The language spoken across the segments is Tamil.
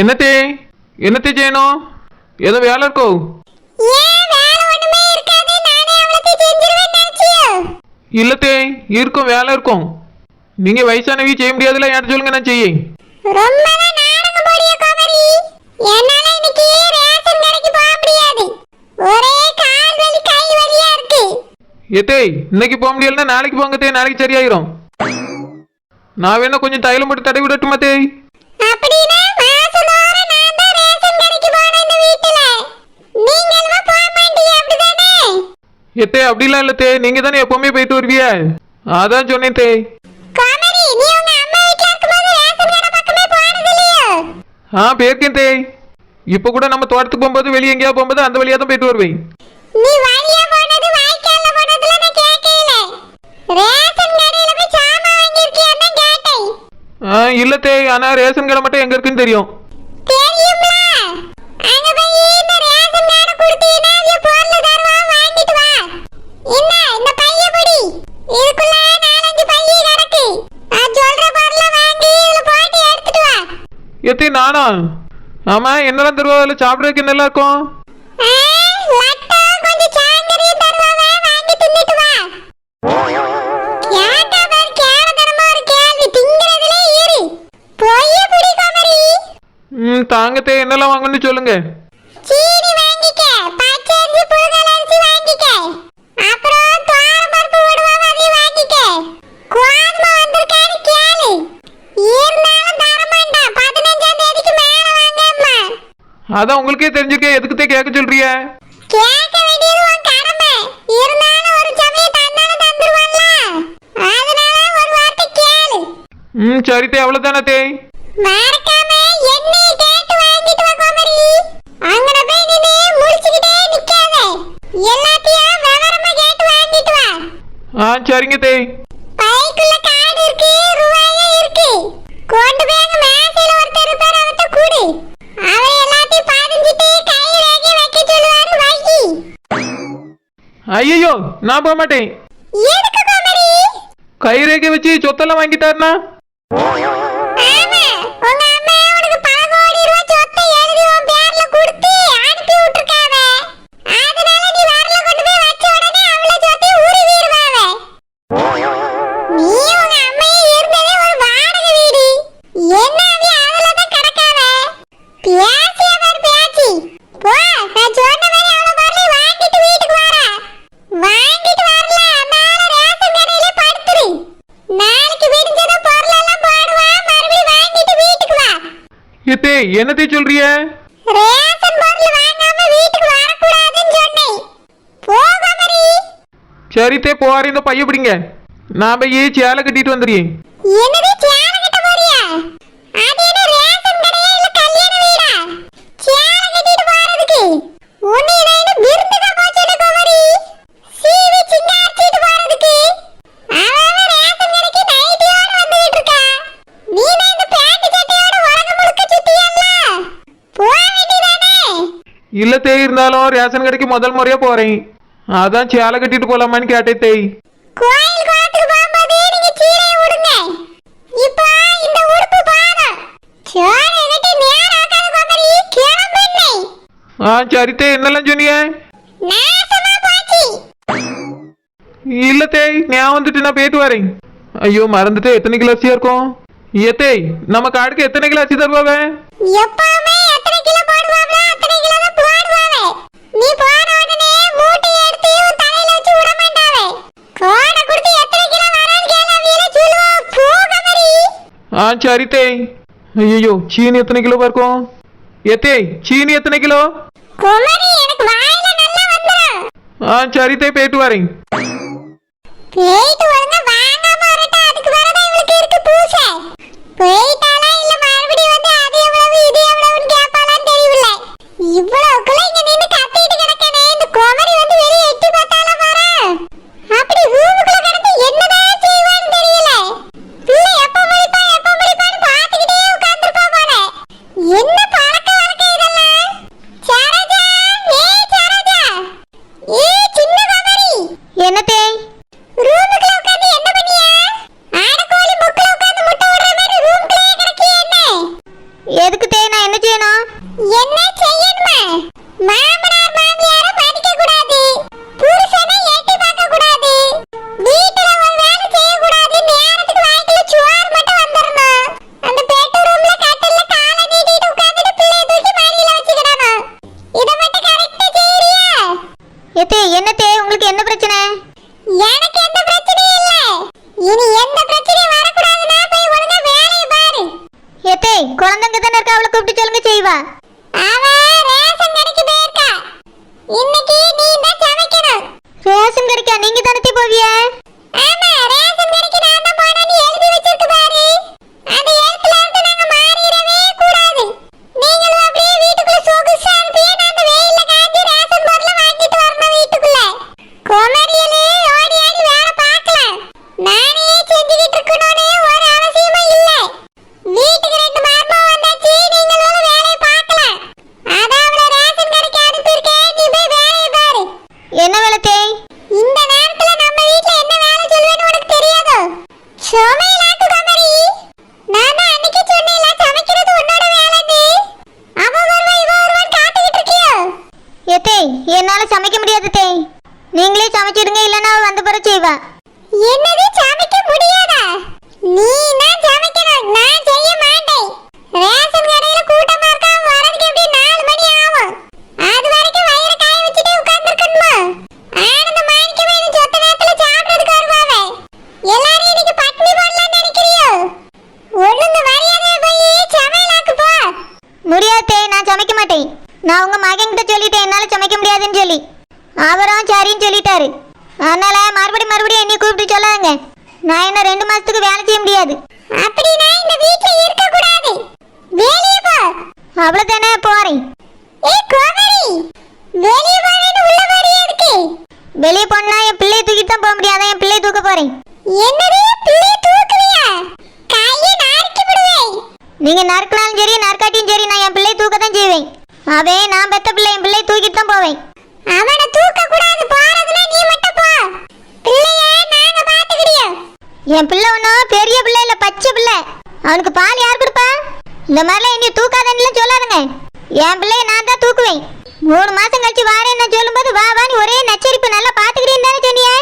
என்னத்தே? என்னத்தே செய்யணும் ஏதோ வேலை இருக்கோ? இல்லத்தே இருக்கும் வேலை இருக்கும். நீங்க வயசானவி செய்ய முடியாதுல என்கிட்ட சொல்லுங்க நான் செய்ய என்னால இன்னைக்கு போக முடியலன்னா நாளைக்கு போங்கத்தே நாளைக்கு சரியாயிரும். நான் வேணா கொஞ்சம் தைலம் போட்டு தடவி விடட்டுமா தேய் அப்படின்னா மாசந்தோறும் நான் தான் ரேஷன் கடைக்கு போகணும் இந்த வீட்டுல நீங்களும் போக மாட்டீங்க அப்படிதானே ஏத்தே அப்படிலாம் இல்ல தே. நீங்க தானே எப்பவுமே போயிட்டு வருவிய? அதான் சொன்னேன் இல்லையோ ஆ போயிருக்கேன் தேய் இப்போ கூட நம்ம தோட்டத்துக்கு போகும்போது வெளியே எங்கேயா போகும்போது அந்த வழியா தான் போயிட்டு வருவேன். இல்ல தேய் ஆனா ரேஷன் கடை மட்டும் எங்க இருக்குன்னு தெரியும் தெரியும்ல அங்க போய் இந்த ரேஷன் கார்டு கொடுத்தீங்கன்னா அவங்க பொருள் தருவான் வாங்கிட்டு வா என்ன இந்த பைய பிடி இதுக்குள்ள நாலஞ்சு பைய கிடக்கு நான் சொல்ற பொருளை வாங்கி இதுல போட்டு எடுத்துட்டு வா எத்தே நானா? ஆமா என்னெல்லாம் தருவா? அதில் சாப்பிட்றதுக்கு என்னெல்லாம் இருக்கும்? ஆ, லட்டம் கொஞ்சம் சாயந்தரம் அதான் உங்களுக்கே தெரிஞ்சிருக்கே எதுக்குத்தே கேட்க சொல்றிய? கேட்க வேண்டியது உன் கடமை. இருந்தாலும் ஒரு சமயம் தந்தாலும் தந்துருவான்ல. அதனால ஒரு வார்த்தை கேளு. ம் சரித்தே அவ்வளோதானே தேய் மறக்காம எண்ணெய் கேட்டு வாங்கிட்டு வா கோமரி அங்கன போய் நின்னு முழிச்சுக்கிட்டே நிக்காத. எல்லாத்தையும் விவரமா கேட்டு வாங்கிட்டு வா. ஆ சரிங்க தேய் ஐயோ நான் போக மாட்டேன் எதுக்கு கோமரி கை என்னத்தே சொல்றிய? சரித்தே போற இந்த பைய பிடிங்க. நான் போய் சேலை கட்டிட்டு வந்துடுறேன் என்னது சேலை கட்ட போறியா அது என்ன ரேஷன் கடையா இல்ல கல்யாண வீடா சேலை கட்டிட்டு போறதுக்கு உன்னை நான் என்ன விருந்துக்கா போச்சுல குமரி சீவி சிங்காரிச்சிட்டு போறதுக்கு அவன் ரேஷன் கடைக்கு நைட்டியோட வந்துகிட்டு இருக்கா நீ நான் இந்த பேண்ட் சட்டையோட உலகம் முழுக்க சுத்தியல்ல போக வேண்டியதானே இல்ல தேய் இருந்தாலும் ரேஷன் கடைக்கு முதல் முறையா போறேன். அதான் சேலை கட்டிட்டு போலாமான்னு கேட்டேன் தேய். கோயில் குளத்துக்கு போகும்போது நீங்க சீலையை விடுங்க இப்போ இந்த உடுப்பு போதும் சோறு கட்டி நேரம் ஆக்காத குமரி கிளம்புன்னு. ஆ சரித்தே என்னெல்லாம் சொன்னீங்க நாசமா போச்சு. இல்ல தேய் நான் வந்துட்டு நான் போயிட்டு வரேன். ஐயோ மறந்துட்டு எத்தனை கிலோ அரிசியா இருக்கும் ஏத்தே நம்ம காடுக்கு எத்தனை கிலோ அரிசி தருவாவே எப்பவுமே எத்தனை கிலோ போடுவாங்களோ அத்தனை கிலோ தான் போடுவாவே நீ போன உடனே மூட்டை எடுத்து உன் தலையில வச்சு விட மாட்டாவே கோடை கொடுத்து எத்தனை கிலோ வரான்னு கேளாவியில சொல்லுவா போ குமரி ஆ சரி தேய் ஐயோ சீனி எத்தனை கிலோ இருக்கும் ஏத்தே சீனி எத்தனை கிலோ குமரி எனக்கு வாயில நல்லா வந்துரும் ஆ சரி தேய் போயிட்டு வரேன் போயிட்டு நீங்களே சமைச்சிடுங்க இல்லைன்னா வந்த பிறகு செய்வா. என்னது சமைக்க முடியாதா? நீ தான் சமைக்கணும் நான் செய்ய மாட்டேன். ரேஷன் கடையில கூட்டமா இருக்கா வரதுக்கு எப்படி நாலு மணி ஆகும்? அது வரைக்கும் வயிறு காய வச்சுட்டு உட்கார்ந்துருக்கணுமா? ஆனந்த மாணிக்கமே நீ சொத்த நேரத்துல சாப்பிடுறதுக்கு வருவாவே. எல்லாரும் இன்னைக்கு பட்னி போடலாம்னு நினைக்கிறியோ? ஒழுங்கு மரியாதையா போய் சமையலாக்கு போ. முடியாது நான் சமைக்க மாட்டேன். நான் உங்க மகன் கிட்ட சொல்லிட்டேன் என்னால சமைக்க முடியாதுன்னு சொல்லி. அவரும் சரின்னு சொல்லிட்டாரு. அதனால மறுபடியும் மறுபடியும் என்னை கூப்பிட்டு சொல்லாதுங்க. நான் இன்னும் ரெண்டு மாசத்துக்கு வேலை செய்ய முடியாது. அப்படின்னா இந்த வீட்ல இருக்க கூடாது போ. அவ்வளவுதானே போறேன். ஏய் உள்ள எதுக்கு வெளியே போனா என் பிள்ளையை தூக்கிட்டு தான் போக முடியாது என் பிள்ளையை தூக்க போறேன் என்னது பிள்ளை தூக்குவியா கையை நறுக்கி விடுவேன் நீங்க நறுக்கினாலும் சரி நறுக்காட்டியும் சரி நான் என் பிள்ளையை தூக்க தான் செய்வேன் அவன் நான் பெத்த பிள்ளை என் பிள்ளையை தூக்கிட்டு தான் போவேன் அவனை தூக்க கூடாது போறதுனா நீ மட்டும் போ பிள்ளைய நாங்க பாத்துக்கிடியோம் என் பிள்ளை ஒன்றும் பெரிய பிள்ளை இல்லை பச்சை பிள்ளை அவனுக்கு பால் யார் கொடுப்பா? இந்த மாதிரிலாம் என்னை தூக்காதன்னு சொல்லாதுங்க. என் பிள்ளைய நான் தான் தூக்குவேன். மூணு மாசம் கழிச்சு வாரேன்னு சொல்லும்போது வா வான்னு ஒரே நச்சரிப்பு நல்லா பாத்துக்கிறேன்னு தானே சொன்னியே?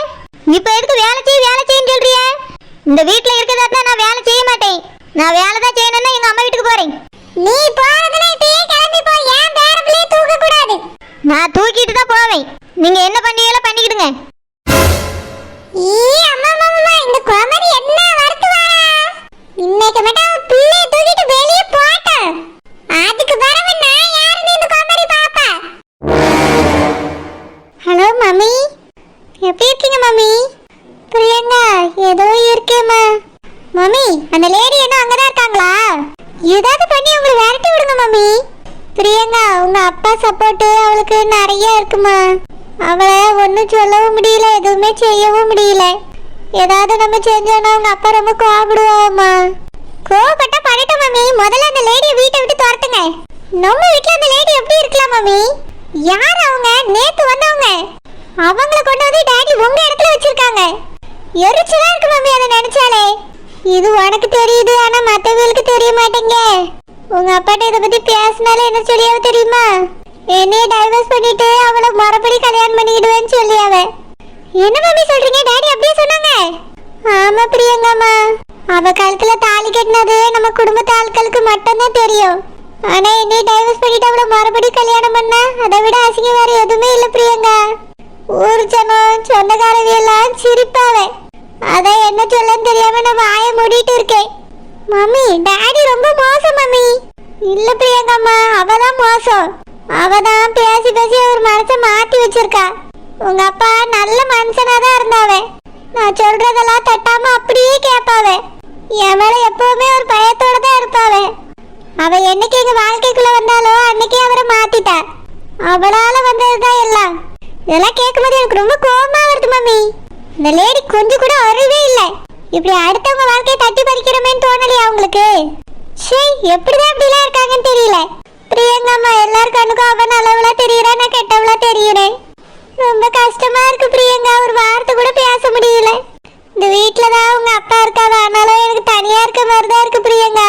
இப்போ எதுக்கு வேலை செய்ய வேலை செய்யன்னு சொல்றியே? இந்த வீட்டில் இருக்கிறதா தான் நான் வேலை செய்ய மாட்டேன். நான் வேலை தான் செய்யணும்னா எங்க அம்மா வீட்டுக்கு போறேன். நீ போறதுல இப்பயே கிளம்பி போ. ஏன் பேர பிள்ளைய தூக்க கூடாது நான் தூக்கிட்டு தான் போவேன். நீங்க என்ன பண்ணீங்களோ பண்ணிக்கிடுங்க? ஈ அம்மா அம்மா அம்மா இந்த கோமரி என்ன இன்னைக்கு மட்டும் பிள்ளைய தூக்கிட்டு வெளியே போட்டான் அதுக்கு பிறகு நான் யாருன்னு இந்த காமெடி பாப்பா ஹலோ மம்மி. எப்படி இருக்கீங்க மம்மி? பிரியங்கா ஏதோ இருக்கேம்மா. மம்மி அந்த லேடி என்ன அங்கதான் இருக்காங்களா? ஏதாவது பண்ணி உங்களை விரட்டி விடுங்க மம்மி. பிரியங்கா உங்க அப்பா சப்போர்ட் அவளுக்கு நிறைய இருக்குமா? அவளை ஒன்றும் சொல்லவும் முடியல எதுவுமே செய்யவும் முடியல. ஏதாவது நம்ம செஞ்சோன்னா உங்க அப்பா ரொம்ப கோவப்படுவாமா கோவப்பட்டா பண்ணட்டும் மம்மி முதல்ல அந்த லேடியை வீட்டை விட்டு துரத்துங்க. நம்ம வீட்ல அந்த லேடி எப்படி இருக்கலாம் மம்மி யார் அவங்க? நேத்து வந்தவங்க. அவங்கள கொண்டு வந்து டாடி உங்க இடத்துல வச்சிருக்காங்க. எரிச்சலா இருக்கு மம்மி அதை நினைச்சாலே. இது உனக்கு தெரியுது ஆனா மத்தவங்களுக்கு தெரிய மாட்டேங்க. உங்க அப்பாட்ட இதை பத்தி பேசினாலே என்ன சொல்லியாவ தெரியுமா? என்னைய டைவர்ஸ் பண்ணிட்டு அவளை மறுபடி கல்யாணம் பண்ணிக்கிடுவேன்னு சொல்லியாவ. என்ன மம்மி சொல்றீங்க? டாடி அப்படியே சொன்னாங்க. ஆமா பிரியங்கம்மா அவ கழுத்துல தாலி கட்டினது நம்ம குடும்பத்து ஆட்களுக்கு மட்டும்தான் தெரியும். ஆனா என்னை டைவர்ஸ் பண்ணிட்டு அவளை மறுபடி கல்யாணம் பண்ணா? அதை விட அசிங்கம் வேற எதுவுமே இல்ல பிரியங்கா. ஊர் ஜனம் சொந்தக்காரவி எல்லாம் சிரிப்பாவே அதான் என்ன சொல்லன்னு தெரியாம நான் வாயை மூடிட்டு இருக்கேன். மம்மி டாடி ரொம்ப மோசம் மம்மி. இல்ல பிரியங்கம்மா அவதான் மோசம். அவதான் பேசி பேசி ஒரு மனசை மாத்தி வச்சிருக்கா. உங்க அப்பா நல்ல மனுஷனா தான் இருந்தாவே. நான் சொல்றதெல்லாம் தட்டாம அப்படியே கேட்பாவே. என் மேல எப்பவுமே ஒரு பயத்தோட தான் இருப்பாவே. அவ என்னைக்கு எங்க வாழ்க்கைக்குள்ள வந்தாலோ அன்னைக்கே அவரை மாத்திட்டா. அவளால வந்ததுதான் எல்லாம். இதெல்லாம் கேட்கும்போது எனக்கு ரொம்ப கோபமா வருது மம்மி. இந்த லேடி கொஞ்சம் கூட அறிவே இல்லை. இப்படி அடுத்தவங்க வாழ்க்கையை தட்டி பறிக்கிறோமேன்னு தோணலையா உங்களுக்கு? சே எப்படிதான் இப்படிலாம் இருக்காங்கன்னு தெரியல. பிரியங்கா அம்மா எல்லார் கண்ணுக்கும் அவன் நல்லவளா தெரியறா நான் கெட்டவளா தெரியறேன். ரொம்ப கஷ்டமா இருக்கு பிரியங்கா. ஒரு வார்த்தை கூட பேச முடியல. இந்த வீட்டில் தான் உங்க அப்பா இருக்காது ஆனாலும் எனக்கு தனியா இருக்க மாதிரி தான் இருக்கு பிரியங்கா.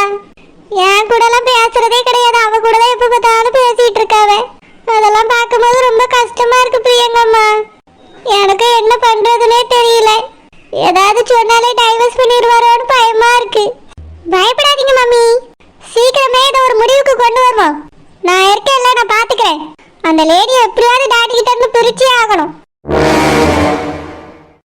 என் கூடலாம் எல்லாம் பேசுறதே கிடையாது. அவ கூட தான் எப்போ பார்த்தாலும்